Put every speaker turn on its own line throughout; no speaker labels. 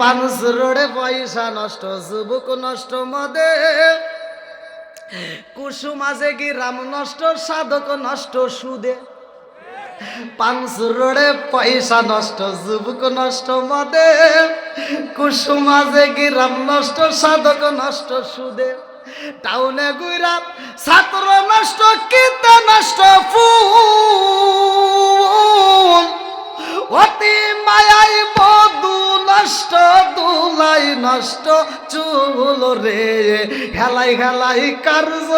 পানুস রোডে পয়সা নষ্ট, যুবক নষ্ট মদে। কুসুম আছে কি রাম নষ্ট, সাধক নষ্ট সুদে। পাঁচ রোডে পয়সা নষ্ট, যুবক নষ্ট মদে। কুসুম আছে কি রাম নষ্ট, সাধক নষ্ট সুদে। টাউনে গুইরা ছাত্র নষ্ট, কিতে নষ্ট ফুল। অতি মায়াই বধু নষ্ট, দুলাই নষ্ট, চুল রে। হেলাই হেলাই কার্য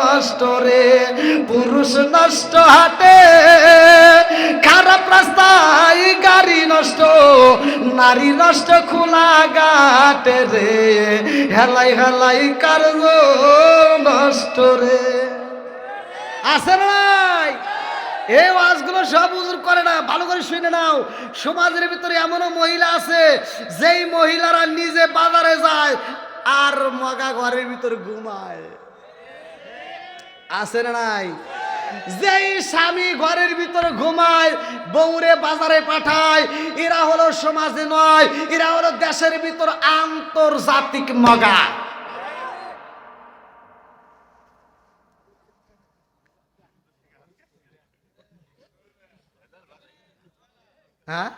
নষ্ট রে। পুরুষ নষ্ট হাটে, খারাপ রাস্তায় গাড়ি নষ্ট, নারী নষ্ট খোলা গাটে রে। হেলাই হেলাই কার্য নষ্ট রে। আছে এই ওয়াজগুলো সব উজুর করে না, ভালো করে শুনে নাও। সমাজের ভিতরে এমনও মহিলা আছে, যেই মহিলারা নিজে বাজারে যায় আর মগা ঘরের ভিতরে ঘুমায়। আছে না নাই? যেই স্বামী ঘরের ভিতরে ঘুমায়, বউরে বাজারে পাঠায়, এরা হলো সমাজে নয়, এরা হলো দেশের ভিতর আন্তর্জাতিক মগা। হ্যাঁ?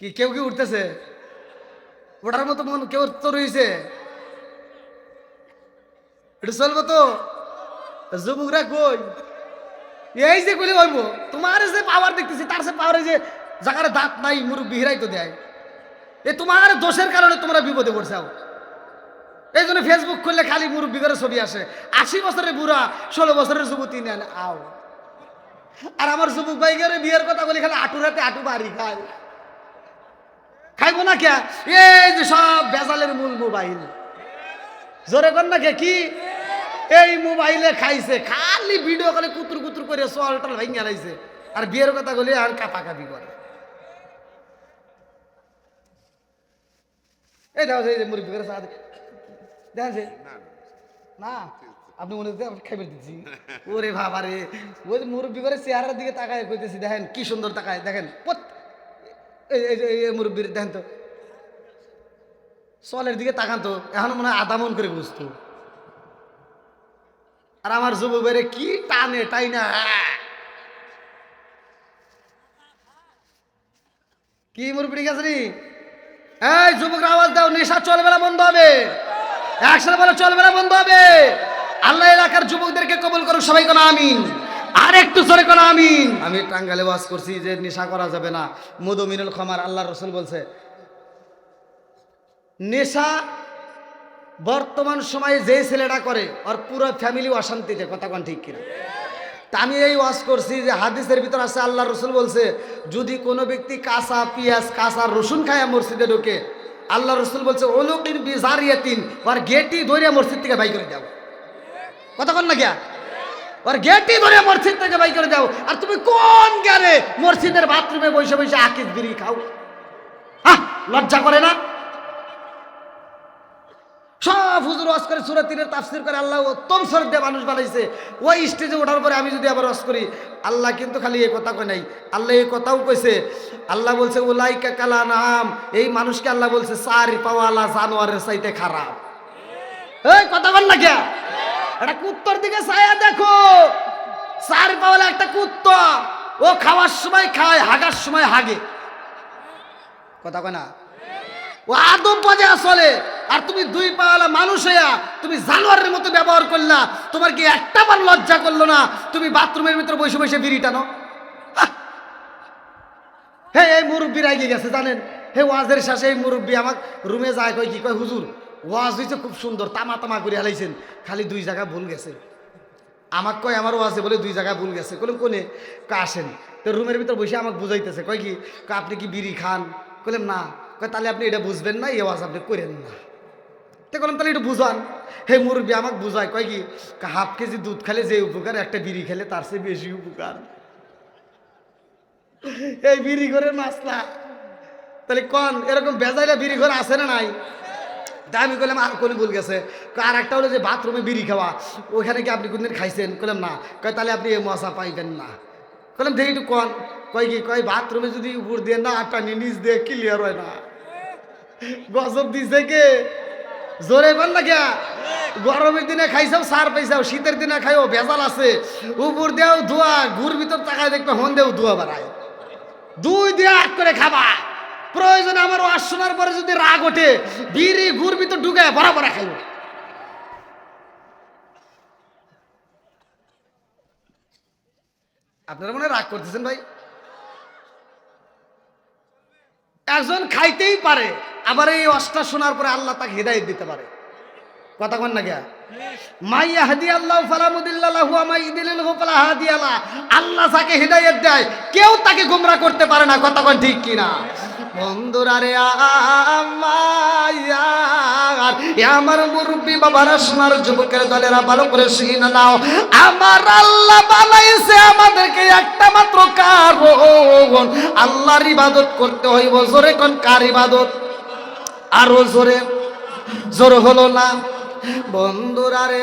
কি, কেউ কি উঠতেছে? ওটার মতো মন কেউ তো রয়েছে এটা চলবো তো? যুবকরা কই? এই যে কইলে হইব, তোমার যে পাওয়ার দেখতেছি, তার সে পাওয়ারে যে জায়গার দাঁত নাই, মুরব্বী হিরাই তো দেয়। এ তোমার দোষের কারণে তোমরা বিপদে পড়ছাও এই জন্য ফেসবুক খুললে খালি মুরব্বী করে ছবি আসে। আশি বছরের বুড়া, ষোলো বছরের যুবতী নেন, আও। আর আমার যুবক ভাইগের বিয়ের কথা বলি খালি আটু রাতে আটু বাড়ি খায়। খাইবো না কে? এই যে সব বেজালের মূল মোবাইল। জোরে কর না কে কি? এই মোবাইলে খাইছে খালি ভিডিও করে কুতুর কুতুর করে চল টল ভাঙ্গা লাইছে আর বিয়ের কথা বলি আর কাপা কাপি করে। এই দেখো মুরব্বী করে সাথে। দেখেন না? আপনি মনে হচ্ছে আপনি খাইবে দিচ্ছি ওরে বাবা রে ওই মুরব্বী করে চেহারার দিকে তাকায় কইতেছি, দেখেন কি সুন্দর তাকায়, দেখেন মুরব্বীর, দেখেন তো। চলের দিকে তাকান তো, এখন মনে হয় আধা মন করে বুঝতো আর আমার যুবক বাইরে কি টানে টাই না? কি মুরব্বী ঠিক আছে নি? এই, যুবকরা আওয়াজ দাও, নেশা চলবে না, বন্ধ হবে। একসাথে বলে, চলবে না, বন্ধ হবে। আল্লাহ এলাকার যুবকদেরকে কবল করুক, সবাই কোনো আমিন। আর একটু জোরে কোনো আমিন। আমি টাঙ্গালে ওয়াজ করছি, যে নেশা করা যাবে না। মধু মিনুল খামার আল্লাহ রসুল বলছে, নেশা বর্তমান সময়ে যে ছেলেটা করে, ওর পুরো ফ্যামিলি অশান্তিতে, কথা কন ঠিক কিনা? তা আমি এই ওয়াজ করছি যে হাদিসের ভিতর আছে আল্লাহ রসুল বলছে, যদি কোনো ব্যক্তি কাঁচা পেঁয়াজ, কাঁচা রসুন খায় মসজিদে ঢোকে আল্লাহ রসুল বলছে ওলুকিন বিজারিয়াতিন ওর গেটি ধরে মসজিদ থেকে বাই করে দাও কন না গিয়া ওর গেটি ধরে মসজিদ থেকে বাই করে দাও। আর তুমি কোন জ্ঞানে মসজিদের বাথরুমে বসে বসে আকিস বিড়ি খাও? হ্যাঁ লজ্জা করে না? সব হুজুর ওয়াজ করে, সুরা তীরের তাফসির করে আল্লাহ উত্তম শ্রদ্ধা মানুষ বানাইছে। ওই স্টেজে ওঠার পরে আমি যদি আবার ওয়াজ করি, আল্লাহ কিন্তু খালি এই কথা কয় নাই। আল্লাহ এই কথাও কইছে, আল্লাহ বলছে ওলাইকা কালা নাম এই মানুষকে আল্লাহ বলছে, সারি পাওয়ালা জানোয়ারের চাইতে খারাপ। এই কথা বল না একটা কুত্তর দিকে ছায়া দেখো। সারি পাওয়ালা একটা কুত্তা। ও খাওয়ার সময় খায়, হাগার সময় হাগে। কথা কয় না? ও আদম পজে আসলে, আর তুমি দুই পাওয়ালা মানুষ হইয়া তুমি জানোয়ারের মতো ব্যবহার করলা। তোমার কি একটা বার লজ্জা করল না? তুমি বাথরুমের ভিতরে বসে বসে বিড়ি টানো। আহ! হে, এই মুরব্বী রাগিয়ে গেছে, জানেন? হে, ওয়াজের শেষে এই মুরব্বী আমাকে রুমে যায় কয় কি? কয়, হুজুর ওয়াজ হয়েছে খুব সুন্দর, তামা তামা করে হালাইছেন। খালি দুই জায়গা ভুল গেছে। আমাকে কয়, আমার ওয়াজে বলে দুই জায়গায় ভুল গেছে। কলম কোনে? আসেন। তো রুমের ভিতর বসে আমাকে বুঝাইতেছে। কয় কি আপনি কি বিড়ি খান? কইলাম, না। কয়, তাহলে আপনি এটা বুঝবেন না, এই ওয়াজ আপনি করেন না। তো কলম তাহলে একটু বুঝান। হে মুরব্বী আমাকে বুঝায়, কয় কি হাফ কেজি দুধ খেলে যে উপকার, একটা বিড়ি খেলে তার চেয়ে বেশি উপকার। এই বিড়ি ঘরের মাসলা তাহলে কন, এরকম বেজাইলে বিড়ি ঘর আছে না নাই? তা আমি বললাম আর কোনো ভুল গেছে। আর একটা হলো যে বাথরুমে বিড়ি খাওয়া। ওইখানে কি আপনি কোনদিন খাইছেন? বললাম না। কয়, তাহলে আপনি এই মশা পাইবেন না। বললাম দেখি একটু কন। কয় কি, কয়, বাথরুমে যদি উপর দিয়ে না টানি, নিচ দিয়ে ক্লিয়ার হয় না। গজব দিছে কে? জোরে বল না গিয়া গরমের দিনে খাইছাও, সার পাইছাও, শীতের দিনে খাইও, ভেজাল আছে। উপর দিয়েও ধোয়া, ঘুর ভিতর তাকায় দেখবে হন দেও ধোয়া বাড়ায়। দুই দিয়ে আট করে খাবা। প্রয়োজনে আমার ওয়াজ শোনার পরে যদি রাগ ওঠে, বিড়ি গুড় ভিতর ঢুকে ভরা ভরা খাইব। আপনারা মনে রাগ করতেছেন ভাই? একজন খাইতেই পারে, আবার এই অষ্টা শোনার পরে আল্লাহ তাকে হৃদায়ত দিতে পারে। কথা কন না গিয়া মাইয়া হাদি আল্লাহ ফালামুদিল্লাহু আল্লাহ যাকে হিদায়াত দেয়, কেউ তাকে গোমরা করতে পারে না, কথা কন ঠিক কিনা? বন্ধুরা রে আমার মুরব্বী বাবারা সোনার যুবকের দলেরা ভালো করে শিখে নাও। আমার আল্লাহ বানাইছে আমাদেরকে একটা মাত্র কারণ। আল্লাহর ইবাদত করতে হইব। জোরে কোন কার ইবাদত? আরও জোরে। জোর হলো না। বন্ধুরা রে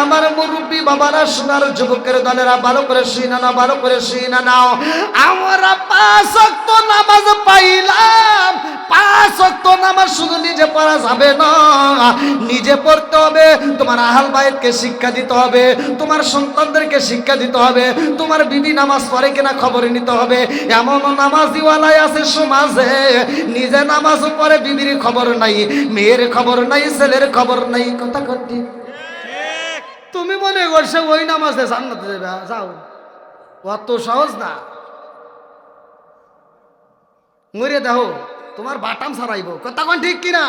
আমার মুরব্বী সোনার যুবকের দলেরা করে না করে নাও। আমরা নামাজ পাইলাম। নামাজ শুধু নিজে পড়া যাবে না। নিজে পড়তে হবে, তোমার আহাল বাইতকে শিক্ষা দিতে হবে, তোমার সন্তানদেরকে শিক্ষা দিতে হবে, তোমার বিবি নামাজ পড়ে কিনা খবর নিতে হবে। এমন নামাজিওয়ালাই আছে সমাজে, নিজে নামাজ পড়ে বিবির খবর নাই, মেয়ের খবর নাই, ছেলের খবর নাই, কথা কটি তুমি মনে করছ ওই নামাজে জান্নাতে যাবে? যাও। অত সহজ না। মরে দেখো, তোমার বাটাম কথা কোন ঠিক কিনা?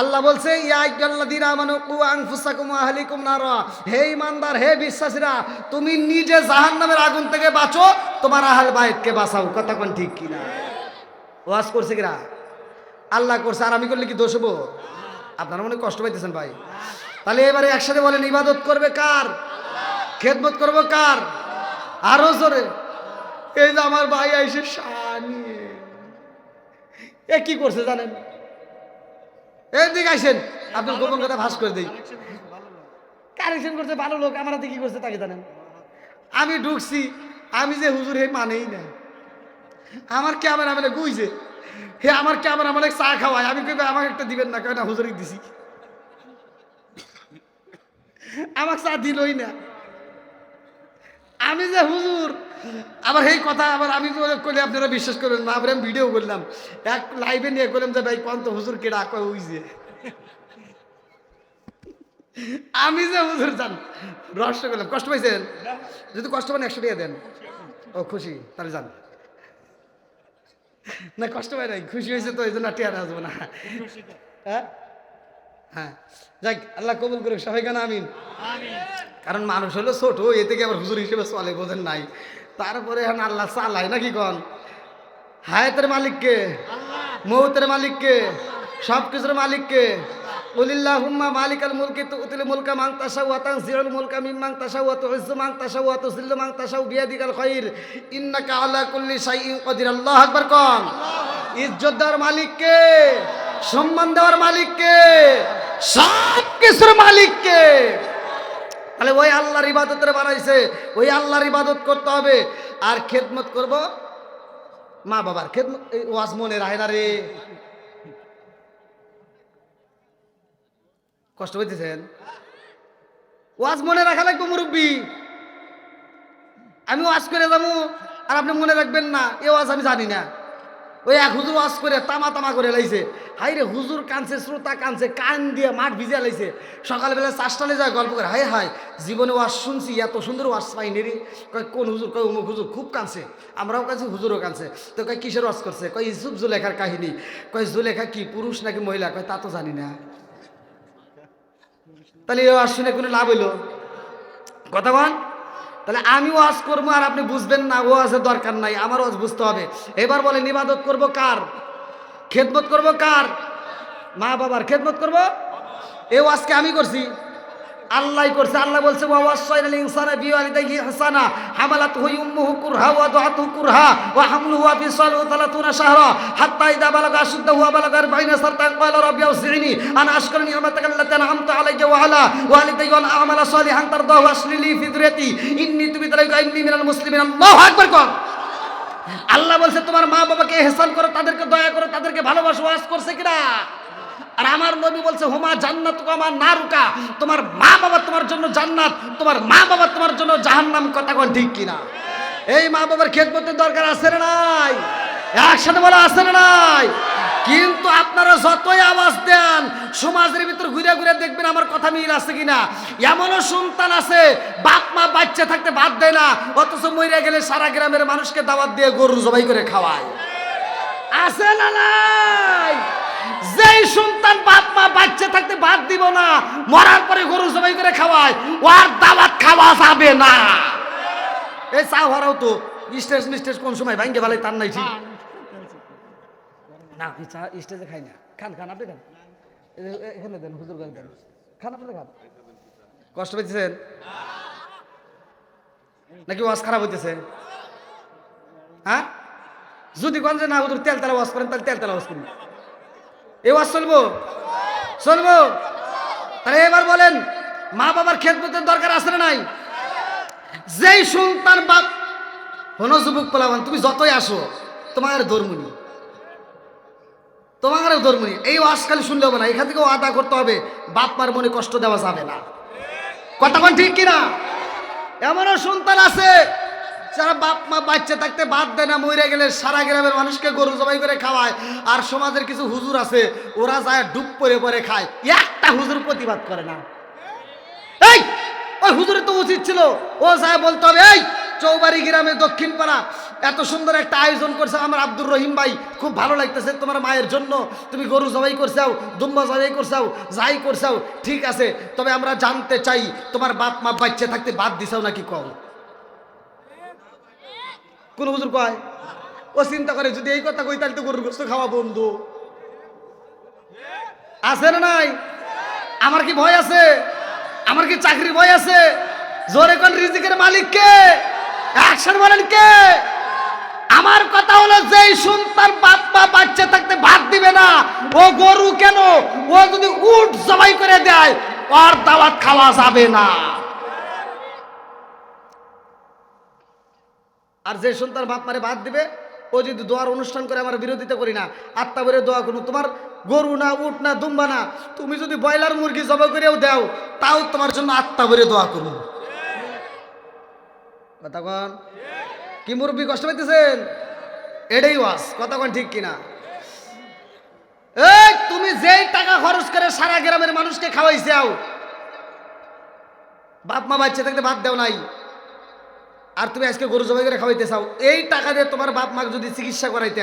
আল্লাহ বলছে হে ইমানদার, হে বিশ্বাসীরা, তুমি নিজে জাহান্নামের আগুন থেকে বাঁচো, তোমার আহল বাইতকে বাঁচাও। কোন ঠিক কিনা? ওয়াজ করছে কিনা? আল্লাহ করছে, আর আমি করলে কি দোষ হব? আপনারা মনে কষ্ট পাইতেছেন ভাই। তাহলে এবারে একসাথে বলেন, ইবাদত করবে কার? খেদমত করব কার? আরও জোরে। এই যে আমার ভাই আইসে এ কি করছে জানেন? এদিকে আইসেন। আপনার গোপন কথা ভাস করে দিই। কারেকশন করছে ভালো লোক, আমার হাতে কি করছে তাকে জানেন? আমি ঢুকছি, আমি যে হুজুর, হে মানেই না। আমার ক্যামেরা মানে গুইছে হে আমার ক্যামেরা মানে চা খাওয়ায়। আমি কই আমাকে একটা দিবেন না কেন হুজুরিক দিছি। আমাকে চা দিলই না। আমি যে হুজুর, আবার এই কথা আবার আমি করলে আপনারা বিশ্বাস করবেন না আমি ভিডিও করলাম। এক লাইভে নিয়ে করলাম যে, ভাই, কোন তো হুজুর কেডা কয় হইছে আমি যে হুজুর জান, রহস্য করলাম। কষ্ট পাইছেন? যদি কষ্ট পান, একশো টাকা দেন। ও, খুশি, তাহলে যান। না, কষ্ট পাই নাই, খুশি হয়েছে তো, এই জন্য টেয়ার আসব না। হ্যাঁ? হ্যাঁ যাক আল্লাহ কবুল করুক সবাই কেন আমিন। কারণ মানুষ হলো ছোট এ থেকে আবার হুজুর হিসেবে চলে বোঝেন নাই। তারপরে এখন আল্লাহ চালাই নাকি কন? হায়াতের মালিককে মৌতের মালিককে সব কিছুর মালিককে। বলিল্লাহ হুম্মা মালিকাল মুলকি তু উতিল মুলকা মাং তাসাউ ওয়াতাং জিরুল মুলকা মিম মাং তাসাউ ওয়া তুইজ্জু মাং তাসাউ ওয়া তুযিল্লু মাং তাসাউ বিয়াদিকাল খাইর। ইন্নাকা আলা কুল্লি শাইইন কাদির। আল্লাহু আকবার কোন? ইজ্জত দেওয়ার মালিককে। সম্মান দেওয়ার মালিককে, সব কিছুর মালিককে। তাহলে ওই আল্লাহর ইবাদতের বানাইছে, ওই আল্লাহর ইবাদত করতে হবে। আর খেদমত করব? মা বাবার খেদমত ওয়াজ মনে রাখে না রে। কষ্ট হইতেছেন ওয়াজ মনে রাখা লাগবে মুরব্বী। আমি ওয়াজ করে যাব, আর আপনি মনে রাখবেন না, এ ওয়াজ আমি জানি না। ওই এক হুজুর ওয়াজ করে, তামা তামা করে লাইছে। হাই রে হুজুর কানছে, শ্রোতা কানছে, কান দিয়ে মাঠ ভিজে লাইছে। সকালবেলা চাষটালে যায় গল্প করে হাই হাই জীবনে ওয়াজ শুনছি, এত সুন্দর ওয়াজ পাইনি রে। কয়, কোন হুজুর, কয়, অমুক হুজুর খুব কানছে, আমরাও কাছে হুজুরও কানছে। তো কয়, কিসের ওয়াজ করছে? কয়, ইসুফ জুলেখার কাহিনী। কয়, জুলেখা কি, পুরুষ নাকি মহিলা? কয়, তা তো জানি না। তাহলে ওয়াজ শুনে কোনো লাভ হইল? কথা বল তাহলে আমি ওয়াজ করব আর আপনি বুঝবেন না, ওয়াজের দরকার নাই, আমার ওয়াজ বুঝতে হবে। এবার বলে ইবাদত করব কার? খেদমত করব কার? মা বাবার খেদমত করব? এ ওয়াজকে আমি করছি। আল্লাহ করছে, আল্লাহ বলছে, ওয়া ওয়াসাইনাল ইনসানা বিওয়ালিদাইহি ইহসানা, হামালাতহু উম্মুহু কুরহা ওয়া দাআতুহু কুরহা ওয়া হামলুহু ওয়া ফিসালুহু 30 শাহরা, হাত্তা বালাগা আশুদ্দাহু ওয়া বালাগা 40 সারতান ক্বালা রাব্বি আউসিনি আন আশকুরা নি'মাতাকা আল্লাতী আন'আমতা আলাইয়া ওয়া আলা আ'মালা কর! আল্লাহ বলছে, তোমার মা বাবাকে হেসান করো, তাদেরকে দয়া করো, তাদেরকে ভালোবাসো, ওয়াজ করছে কিনা? আর আমার নবী বলছে, হুমা জান্নাত আমার নারুকা। তোমার মা বাবা তোমার জন্য জান্নাত, তোমার মা বাবা তোমার জন্য জাহান্নাম কথা কোন ঠিক কিনা? এই মা বাবার খেদমতের দরকার আছে না নাই? একসাথে বলা, আছে না নাই? কিন্তু আপনারা যতই আওয়াজ দেন, সমাজের ভিতর ঘুরে ঘুরে দেখবেন আমার কথা মিল আছে কিনা? এমনও সন্তান আছে, বাপ মা বাচ্চা থাকতে বাদ দেয় না, অথচ মরে গেলে সারা গ্রামের মানুষকে দাওয়াত দিয়ে গরু জবাই করে খাওয়ায়। আছে না নাই? যেই সন্তান বাপ মা বাচ্চা থাকতে বাদ দিব না, মরার পরে গরু জবাই করে খাওয়ায় ওর দাওয়াত খাওয়া যাবে না। এই চা হরাও তো স্টেজ মিস্টেজ কোন সময় ভাঙ্গে ভালাই তার নাই ঠিক। না চা স্টেজে খাই না। খান খান, আপনি খান। এখানে দেন, হুজুর করে দেন। খান, আপনি খান। কষ্ট পেয়েছেন নাকি ওয়াজ খারাপ হইতেছে? হ্যাঁ? যদি কোন যে না, হুজুর তেল তেলা ওয়াজ করেন, তাহলে তেল তেলা ওয়াজ করুন। ওয়াজ চলবো? চলবো? তাহলে এবার বলেন, মা বাবার খেদমতের দরকার আছে না নাই? যেই সন্তান বাপ হনো যুবক পোলাবান, তুমি যতই আসো, তোমার ধর্মনি। তোমার ধর্মনি। এই খালি শুনলে হবে না, এখান থেকেও আদা করতে হবে, বাপ মার মনে কষ্ট দেওয়া যাবে না। কতক্ষণ ঠিক কিনা? এমনও সন্তান আছে যারা বাপ মা বাচ্চা থাকতে বাদ দেয় না, মরে গেলে সারা গ্রামের মানুষকে গরু জবাই করে খাওয়ায়। আর সমাজের কিছু হুজুর আছে, ওরা যায় ডুব পরে পরে খায়। একটা হুজুর প্রতিবাদ করে না। এই, ওই হুজুরের তো উচিত ছিল। ও যায় বলতে হবে, এই, চৌবাড়ি গ্রামে দক্ষিণ পাড়া এত সুন্দর একটা আয়োজন করছে আমার আব্দুর রহিম ভাই। খুব ভালো লাগতেছে তোমার মায়ের জন্য। তুমি গরু জবাই করছাও দুম্বা জবাই করছাও যাই করছাও ঠিক আছে। তবে আমরা জানতে চাই, তোমার বাপ মা বাচ্চা থাকতে বাদ দিছাও নাকি কম কোন হুজুর কয়? ও চিন্তা করে, যদি এই কথা কই, তাহলে তো গরুর গোস্ত খাওয়া বন্ধু। আছে না নাই? আমার কি ভয় আছে? আমার কি চাকরির ভয় আছে? জোরে কোন রিজিকের মালিক কে? অ্যাকশন বলেন কে? আমার কথা হলো, যেই সন্তান বাপ মা বাচ্চা থাকতে ভাত দিবে না, ও গরু কেন? ও যদি উট জবাই করে দেয়, ওর দাওয়াত খাওয়া যাবে না। আর যে সন্তান বাপ মারে ভাত দিবে, ও যদি দোয়ার অনুষ্ঠান করে আমার বিরোধিতা করি না, আত্মা বলে দোয়া করব। তোমার গরু না, উট না, দুম্বা না, তুমি যদি ব্রয়লার মুরগি জবাই করেও দাও, তাও তোমার জন্য আত্মা বলে দোয়া করব। কথা কন? কি মুরব্বী, কষ্ট পাইতেছেন? এটাই ওয়াস কথা কন ঠিক কিনা? এই, তুমি যেই টাকা খরচ করে সারা গ্রামের মানুষকে খাওয়াইছাও বাপ মা বাচ্চা থাকতে ভাত দেও নাই। আর তুমি আজকে গরু জবাই করে খাওয়াইতে চাও, এই টাকা দিয়ে তোমার বাপ মাকে যদি চিকিৎসা করাইতে,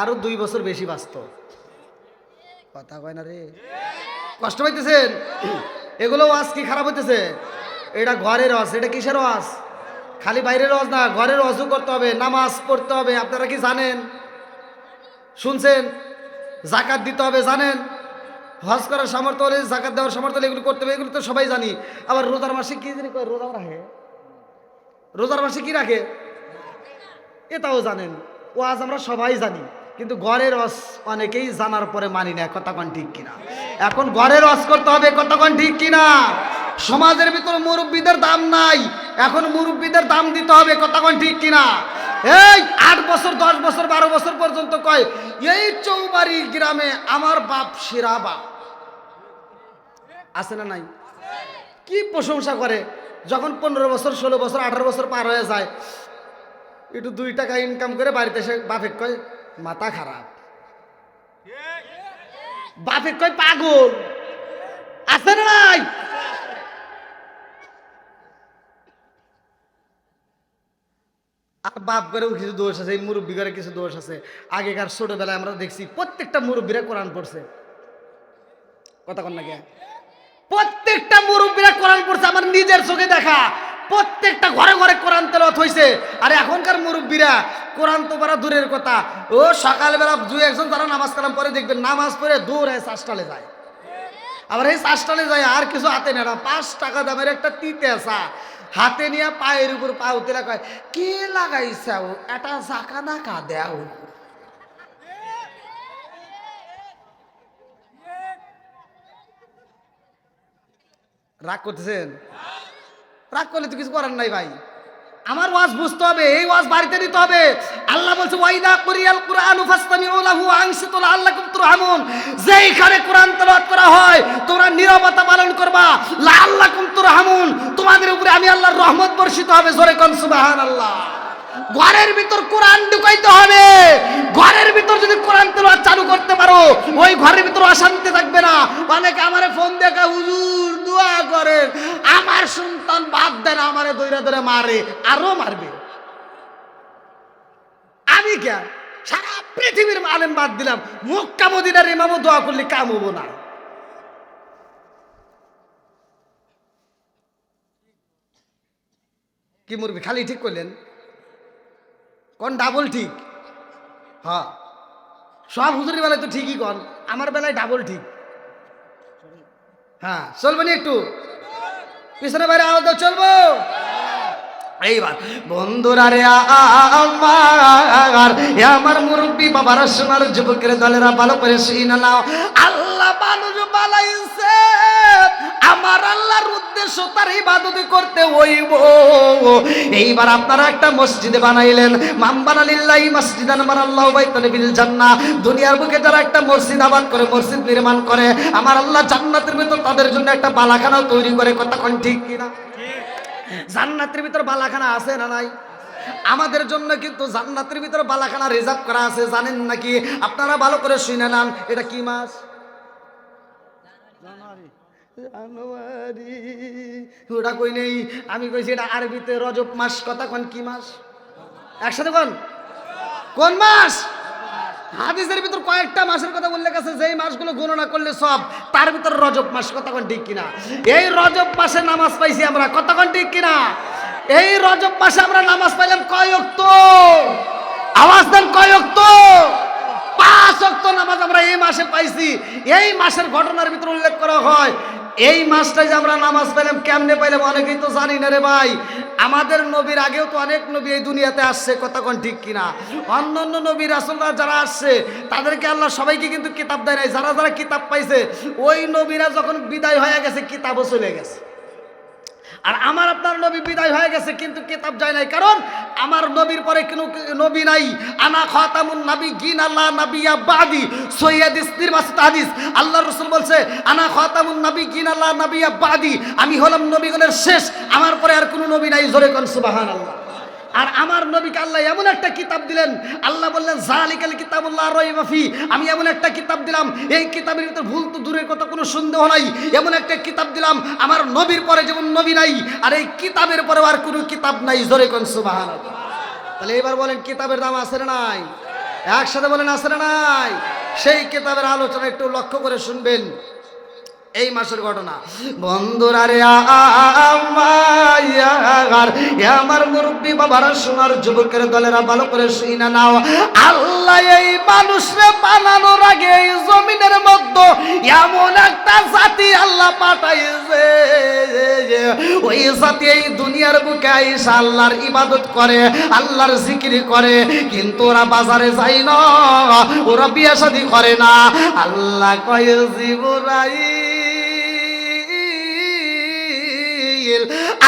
আরও দুই বছর বেশি বাঁচত। কথা কয় না রে? কষ্ট পাইতেছেন? এগুলো ওয়াজ কি খারাপ হইতেছে? এটা ঘরের ওয়াজ, এটা কিসের ওয়াজ? খালি বাইরের ওয়াজ না, ঘরের ওয়াজও করতে হবে, নামাজ পড়তে হবে, আপনারা কি জানেন? শুনছেন? জাকাত দিতে হবে, জানেন? হজ করার সামর্থ্য হলে, জাকাত দেওয়ার সামর্থ্য হলে এগুলো করতে হবে, এগুলো তো সবাই জানি। আবার রোজার মাসে কি জানি রোজাও রাখে? রোজার মাসে কি রাখে? এটাও জানেন। ও আজ আমরা সবাই জানি, কিন্তু ঘরের রস অনেকেই জানার পরে মানি না কতক্ষণ ঠিক কিনা। এখন ঘরের রস করতে হবে কতক্ষণ ঠিক কিনা। সমাজের ভিতরে মুরব্বীদের দাম নাই, এখন মুরব্বীদের দাম দিতে হবে কতক্ষণ ঠিক কিনা। এই আট বছর, দশ বছর, বারো বছর পর্যন্ত কয়, এই চৌবাড়ি গ্রামে আমার বাপ সেরা বাপ আছে না নাই? কি প্রশংসা করে? যখন পনেরো বছর, ষোলো বছর, আঠারো বছর পার হয়ে যায়, একটু দুই টাকা ইনকাম করে বাড়িতে এসে বাপেক কয়, মাথা খারাপ। বাপেক কয়, পাগল। আছে নাই? আর বাপ করেও কিছু দোষ আছে, এই মুরব্বী করে কিছু দোষ আছে। আগেকার ছোটবেলায় আমরা দেখছি, প্রত্যেকটা মুরব্বীরা কোরআন পড়ছে। কথা কন না কে? প্রত্যেকটা মুরব্বীরা কোরআন পড়ছে, আমার নিজের চোখে দেখা। প্রত্যেকটা ঘরে ঘরে কোরআন তেলত হয়েছে আর এখনকার মুরব্বীরা, কোরআন তো পারা দূরের কথা। ও সকালবেলা দুই একজন তারা নামাজ কালাম পরে দেখবেন নামাজ পড়ে দূর হয়ে চাষটালে যায়। আবার এই চাষটালে যায়, আর কিছু হাতে নেয় না। পাঁচ টাকা দামের একটা তিতে চা। হাতে নিয়ে পায়ের উপর পা উতলা কয়, কে লাগাইছাও এটা জাকা না কা দেও রাগ করতেছেন? রাগ করলে তো কিছু করার নাই ভাই। আমার ওয়াজ বুঝতে হবে, এই ওয়াজ বাড়িতে নিতে হবে। আল্লাহ বলছে, ওয়াইদা কুরিয়াল কুরআন ফাসতামিউ লাহু আল্লাহ কুমতুর তুরহামুন। যেইখানে কুরআন তেলাওয়াত করা হয়, তোমরা নীরবতা পালন করবা। লা লাআল্লাকুম তুরহামুন। তোমাদের উপরে আমি আল্লাহর রহমত বর্ষিত হবে। জোরে কোন সুবহানাল্লাহ। ঘরের ভিতর কোরআন ঢুকাইতে হবে। ঘরের ভিতর যদি কোরআন তেলাওয়াত চালু করতে পারো, ওই ঘরের ভিতর অশান্তি থাকবে না। অনেকে আমারে ফোন দেখা, হুজুর, দোয়া করেন। আমার সন্তান বাদ দেন, আমারে দৈরা ধরে মারে, আরও মারবে। আমি কেন সারা পৃথিবীর আলেম বাদ দিলাম। মক্কা, মদিনার ইমামও দোয়া করলে কাম হব না। কি মুরবি? খালি ঠিক করলেন? কোন ডাবল ঠিক? হ্যাঁ। সব হুজুরের বেলায় তো ঠিকই কন, আমার বেলায় ডাবল ঠিক। হ্যাঁ চলবে নি একটু? পিছনে বাইরে আওয়াজ চলবো? এইবার, বন্ধুরা রে আমার, এ আমার মুরব্বী বাবারা সোনার যুবকের দলেরা ভালো করে শুই না নাও। আল্লাহ মানুষ বালাইছে আমার আল্লাহর উদ্দেশ্য তার ইবাদত করতে হইব। এইবার আপনারা একটা মসজিদ বানাইলেন। মাম বানালিল্লাহি মসজিদান বানাল্লাহু বাইতান বিল জান্নাহ। দুনিয়ার বুকে যারা একটা মসজিদ আবাদ করে, মসজিদ নির্মাণ করে, আমার আল্লাহ জান্নাতের ভিতর তাদের জন্য একটা বালাখানাও তৈরি করে। কথা কোন ঠিক কিনা? জান্নাতের ভিতর বালাখানা আছে না নাই? আমাদের জন্য কিন্তু জান্নাতের ভিতর বালাখানা রিজার্ভ করা আছে, জানেন নাকি? আপনারা ভালো করে শুনে নেন, এটা কি ওটা কই নেই? আমি কইছি এটা আরবিতে রজব মাস, কথা কোন কি মাস একসাথে কোন? মাস হাদিসের ভিতর কয়েকটা মাসের কথা উল্লেখ আছে, যেই মাসগুলো গণনা করলে সব, তার ভিতর রজব মাস কতক্ষণ ঠিক কিনা? এই রজব মাসে নামাজ পাইছি আমরা, কতক্ষণ ঠিক কিনা? এই রজব মাসে আমরা নামাজ পাইলাম কয়ক তো আওয়াজ দেন কয়ক তো পাঁচ অক্ত নামাজ আমরা এই মাসে পাইছি। এই মাসের ঘটনার ভিতরে উল্লেখ করা হয় এই মাসটাই যে আমরা নামাজ পেলাম কেমনে পাইলাম অনেকেই তো জানি না রে ভাই। আমাদের নবীর আগেও তো অনেক নবী এই দুনিয়াতে আসছে কতক্ষণ ঠিক কিনা? অন্য অন্য নবী রাসুলরা যারা আসছে, তাদেরকে আল্লাহ সবাইকে কিন্তু কিতাব দেয় নাই। যারা যারা কিতাব পাইছে, ওই নবীরা যখন বিদায় হয়ে গেছে, কিতাবও চলে গেছে। আর আমার আপনার নবী বিদায় হয়ে গেছে, কিন্তু কিতাব যায় নাই। কারণ আমার নবীর পরে কোনো নবী নাই। আনা খাতামুন নবী গিন আল্লাহ নবিয়া বাদি। সৈয়দ ইসনির মাসে হাদিস। আল্লাহ রসুল বলছে, আনা খাতামুন নবী গিন আল্লাহ নবিয়া বাদি। আমি হলাম নবীগণের শেষ। আমার পরে আর কোনো নবী নাই। জোরে কোন আল্লাহ আর আমার নবীকে আল্লাহ এমন একটা কিতাব দিলেন, আল্লাহ বললেন, জালিকাল কিতাবুল্লাহ রহিমাফি আমি এমন একটা কিতাব দিলাম, এই কিতাবের ভিতরে ভুল তো দূরের কথা, কোনো সন্দেহ নাই। এমন একটা কিতাব দিলাম, আমার নবীর পরে যেমন নবী নাই, আর এই কিতাবের পরে আর কোনো কিতাব নাই। জোরে কোন সুবাহান তাহলে এবার বলেন, কিতাবের দাম আছে না নাই? একসাথে বলেন, আছে না নাই? সেই কিতাবের আলোচনা একটু লক্ষ্য করে শুনবেন। এই মাসের ঘটনা। বন্ধুরা রে আমার মুরব্বী বাবারা সোনার যুবকের দলেরা ভালো করে শুই না নাও। আল্লাহ এই মানুষরে বানানোর আগে এই জমিনের মধ্যে এমন একটা জাতি আল্লাহ পাঠাইছে। ওই জাতি এই দুনিয়ার বুকে আইসা আল্লাহর ইবাদত করে, আল্লাহর জিকিরি করে, কিন্তু ওরা বাজারে যায় না, ওরা বিয়ে শাদী করে না। আল্লাহ কয় জীবরাই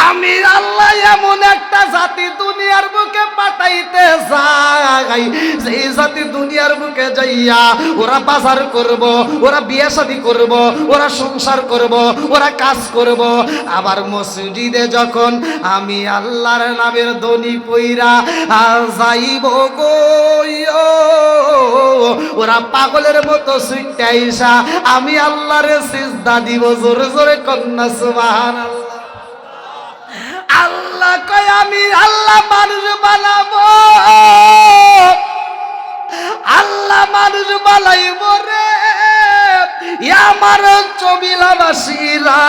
আমি আল্লাহ এমন একটা জাতি দুনিয়ার বুকে পাঠাইতে যাই সেই জাতি দুনিয়ার বুকে যাইয়া ওরা বাজার করব, ওরা বিয়ে শাদি করব, ওরা সংসার করব, ওরা কাজ করব, আবার মসজিদে যখন আমি আল্লাহর নামের দনি পইরা যাইব গো ওরা পাগলের মতো সুইটাইসা আমি আল্লাহরে সিজদা দিব, জোরে জোরে কন্যা সুবহানাল্লাহ। আমি আল্লাহ মানুষ বানাবো। আল্লাহ মানুষ বানাইব রে। আমার চবিলাবাসীরা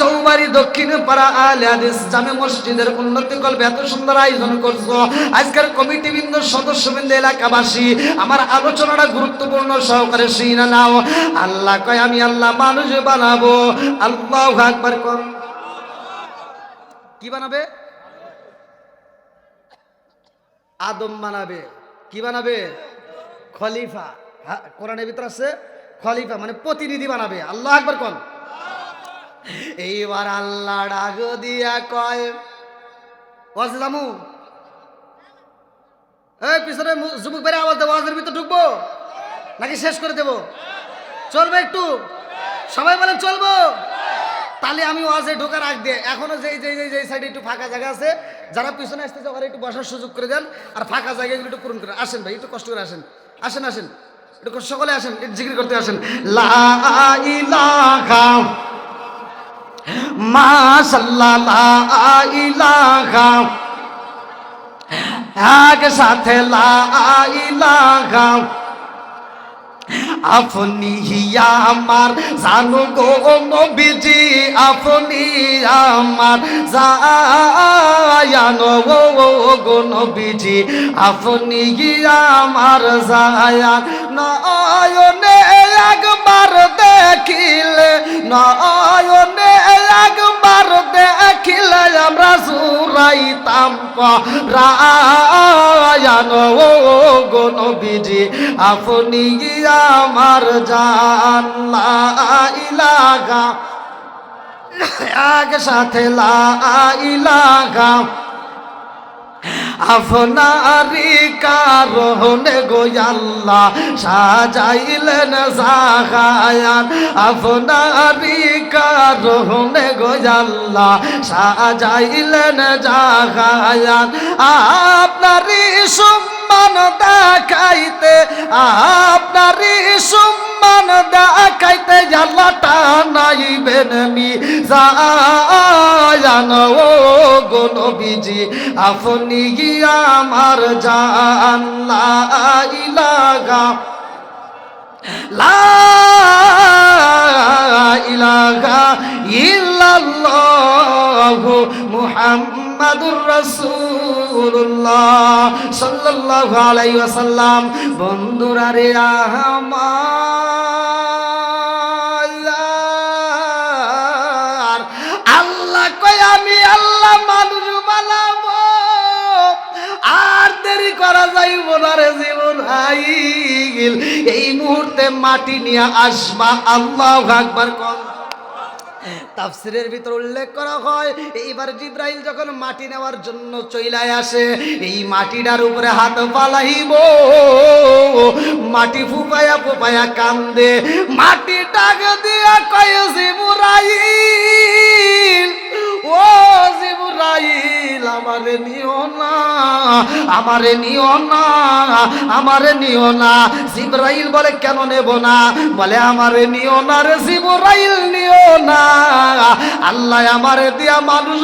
চৌবাড়ি দক্ষিণ পাড়া আলে হাদিস মসজিদের উন্নতি কল্পে এত সুন্দর আয়োজন করছ। আজকের কমিটি বৃন্দ সদস্যবৃন্দ, এলাকাবাসী, আমার আলোচনাটা গুরুত্বপূর্ণ সহকারে শুনে নাও। আল্লাহ কয়, আমি আল্লাহ মানুষ বানাবো। আল্লাহ একবার কর কি বানাবে? আদম বানাবে। কি বানাবে? খলিফা। হ্যাঁ, কোরআনের ভিতর আছে খলিফা মানে প্রতিনিধি বানাবে। আল্লাহ একবার কন? এইবার আল্লাহ ডাক দিয়া কয় ওয়াজলামু এই পিছনে যুবক বেড়ে আওয়াজ দেবো ওয়াজের ভিতর ঢুকবো? নাকি শেষ করে দেবো? চলবে একটু? সবাই বলেন চলবো। তাহলে আমি ওয়াজে ঢোকার আগ দিয়ে, এখনও যেই যেই যেই যেই সাইডে একটু ফাঁকা জায়গা আছে, যারা পিছনে আসতেছে ওরা একটু বসার সুযোগ করে দেন, আর ফাঁকা জায়গাগুলো একটু পূরণ করে আসেন ভাই, একটু কষ্ট করে আসেন। আসেন আসেন। একটু সকলে আসেন জিকির করতে আসেন। লা ইলাহা মাশাল্লাহ, লা ইলাহা। এক সাথে লা ইলাহা। আপনি হিয়া আমার, জানু গো নবীজি, আপনি আমার। জায়ানো গো নবীজি, আপনি হিয়া আমার, জায়ান। নয়নে একবার দেখিলে, নয়নে একবার দেখিলে আমরা সুরাইতাম রায়ানো গো নবীজি, আপনি আমার জানলা ইলাকা এক সাথে লা ইলাকা আপনারি কারণে গোয়াল্লা সাজাইলেন সাহায়ান আপনারি কারণে গোয়াল্লা সাজাইলেন জাহায়ান আপনারি সম্মান দেখাইতে আপনারি সম্মান দেখাইতে জাল্লাটা নাইবেন নি জায়ান ও গো নবীজি আপনি গিয়া আমার জানলা ইলাগা লা ইলাহা ইল্লাল্লাহু মুহাম্মাদুর রাসূলুল্লাহ সাল্লাল্লাহু আলাইহি ওয়াসাল্লাম, বন্ধুরা রে আমার, আল্লাহ কয়, আমি আল্লাহ মানুষ বানাবো, আর দেরি করা যাইব না রে জীবন এই মুহূর্তে মাটি নিয়ে আসবা, আল্লাহ আকবার কম তাফসিরের ভিতর উল্লেখ করা হয়, এইবার জিব্রাইল যখন মাটি নেওয়ার জন্য চইলায় আসে, এই মাটিটার উপরে হাত পালাইব মাটি ফুপায়া ফুপায়া কান্দে, মাটি টাকা দিয়া কয়, জিবুরাইল, ও জিবুরাইল আমারে নিও না, আমারে নিও না, আমারে নিও না। জিব্রাইল বলে, কেন নেব না? বলে, আমারে নিও না রে জিবরাইল, নিও না। আল্লাহ আমারে দিয়া মানুষ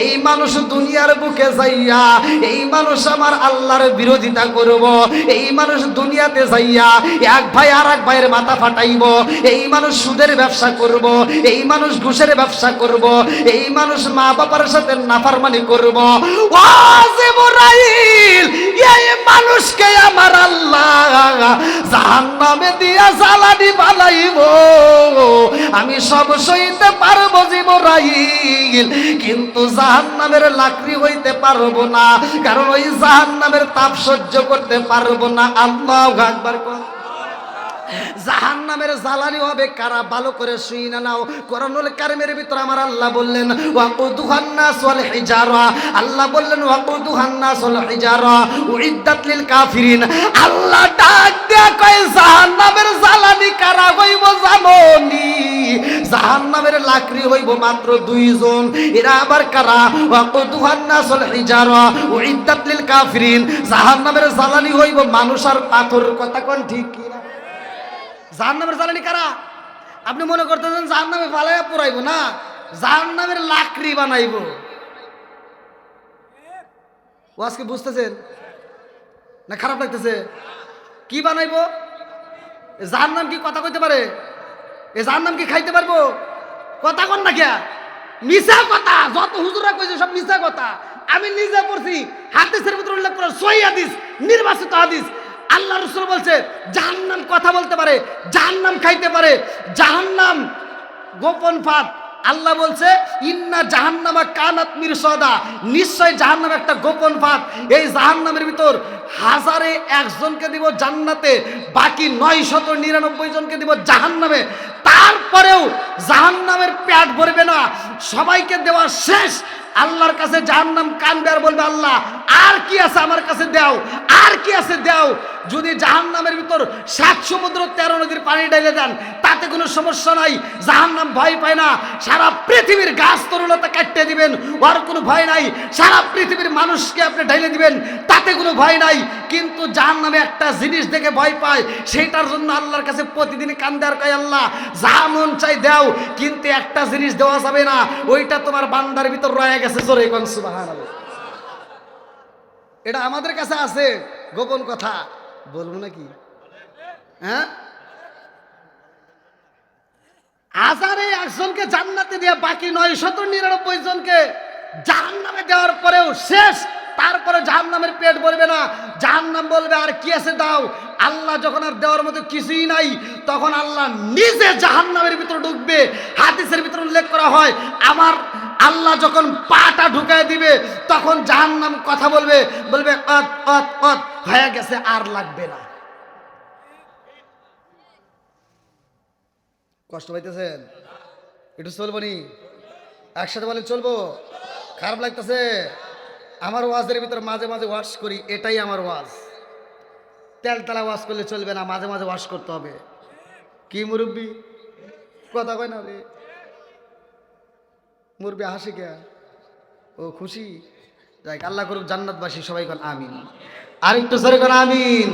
এই মানুষ দুনিয়ার বুকে যাইয়া, এই মানুষ আমার আল্লাহর বিরোধিতা করব। এই মানুষ দুনিয়াতে যাইয়া এক ভাই আর এক ভাইয়ের মাথা ফাটাইব। এই মানুষ সুদের ব্যবসা করব। এই মানুষ ঘুষের ব্যবসা করব। এই মানুষ মা বাবার সাথে নাফারমানি করব। এই মানুষকে আমার আল্লাহ জাহান্নামে দিয়া জ্বালানি বানাইব। আমি সব সইতে পারব জিবরাইল কিন্তু জাহান্নামের লাকড়ি হইতে পারব না, কারণ ওই জাহান্নামের তাপ সহ্য করতে পারব না। আল্লাহ একবার জাহান নামের জ্বালানি হবে, কারা ভালো করে শুই না নাও। কোরআনুল কারিমের ভিতর আমার আল্লাহ বললেন ওয়াকুদুহান্নাস ওয়াল হিজারা। আল্লাহ বললেন ওয়াকুদুহান্নাস ওয়াল হিজারা। উইদ্দাত লিল কাফিরিন, আল্লাহ ডাক দেয়া কয় জাহান নামের জ্বালানি কারা হইব জানোনি জাহান নামের লাকড়ি হইব মাত্র দুইজন। এরা আবার কারা? ওয়াকুদুহান্নাস ওয়াল হিজারা। উইদ্দাত লিল কাফিরিন জাহান নামের জ্বালানি হইব মানুষ আর পাথর। কথা কোন ঠিক কি না জাহান নামের জ্বালানি কারা? আপনি মনে করতেছেন জাহান নামে ফালাইয়া পুরাইব না? জাহান নামের লাকড়ি বানাইব। ও আজকে বুঝতেছেন? না খারাপ লাগতেছে? কি বানাইব? যার নাম কি কথা কইতে পারে? এ যার নাম কি খাইতে পারব? কথা কন না কিয়া মিশা কথা, যত হুজুরা কইছে সব মিশা কথা। আমি নিজে পড়ছি, হাদিসের ভিতরে উল্লেখ করে সই হাদিস, নির্বাচিত হাদিস। আল্লাহ রসুল বলছে, জাহান্নাম কথা বলতে পারে, জাহান্নাম খাইতে পারে, জাহান্নাম গোপন ফাঁদ। আল্লাহ বলছে, ইন্না জাহান্নামা কানাত মিরসদা। নিশ্চয় জাহান্নাম একটা গোপন ফাঁদ। এই জাহান্নামের ভিতর হাজারে একজনকে দিব জান্নাতে, বাকি নয় শত নিরানব্বই জনকে দিব জাহান্নামে। তারপরেও জাহান্নামের প্যাট ভরবে না। সবাইকে দেওয়া শেষ আল্লাহর কাছে জাহান্নাম কানবে আর বলবে, আল্লাহ, আর কি আছে আমার কাছে দাও? আর কি আছে দাও? যদি জাহান্নামের ভিতর সাত সমুদ্র তেরো নদীর পানি ঢেলে দেন, তাতে কোনো সমস্যা নাই। জাহান্নাম ভয় পায় না। সারা পৃথিবীর গাছ তরুণতা কাটতে দিবেন। ওর কোনো ভয় নাই। সারা পৃথিবীর মানুষকে আপনি ঢেলে দিবেন। তাতে কোনো ভয় নাই। কিন্তু জাহান্নামে একটা জিনিস দেখে ভয় পায়, সেটার জন্য আল্লাহর কাছে প্রতিদিন কান্দে আর কয়, আল্লাহ, যা মন চাই দাও। কিন্তু একটা জিনিস দেওয়া যাবে না। ওইটা তোমার বান্দার ভিতর রয়ে গেছে জোরে এটা আমাদের কাছে আছে, গোপন কথা। বলব নাকি? হ্যাঁ? হাজারে একজনকে জান্নাতে দিয়ে বাকি নয় শত নিরানব্বই জনকে জাহান্নামে দেওয়ার পরেও শেষ। তারপরে জাহান্নামের পেট ভরবে না। জাহান্নাম বলবে, আর কি আছে দাও? আল্লাহ যখন আর দেওয়ার মতো কিছুই নাই, তখন আল্লাহ নিজে জাহান্নামের ভিতরে ঢুকবে। হাদিসের ভিতরে উল্লেখ করা হয়, আমার আল্লাহ যখন পাটা ঢুকায় দিবে, তখন জাহান্নাম কথা বলবে বলবে, অত অত অত, হয়ে গেছে, আর লাগবে না। কষ্ট পাইতেছেন? একটু চলবো নি? একসাথে বলেন, চলবো। খারাপ লাগতেছে? আমার ওয়াজের ভিতরে মাঝে মাঝে ওয়াশ করি, এটাই আমার ওয়াজ। তেল তেলতলা ওয়াশ করলে চলবে না, মাঝে মাঝে ওয়াশ করতে হবে। কি মুরব্বী? কথা কয় না রে। মুরব্বী হাসি কে? ও খুশি? যাই আল্লাহ করুক জান্নাতবাসী সবাই কল আমিন। আরেকটু সরে কন, আমিন।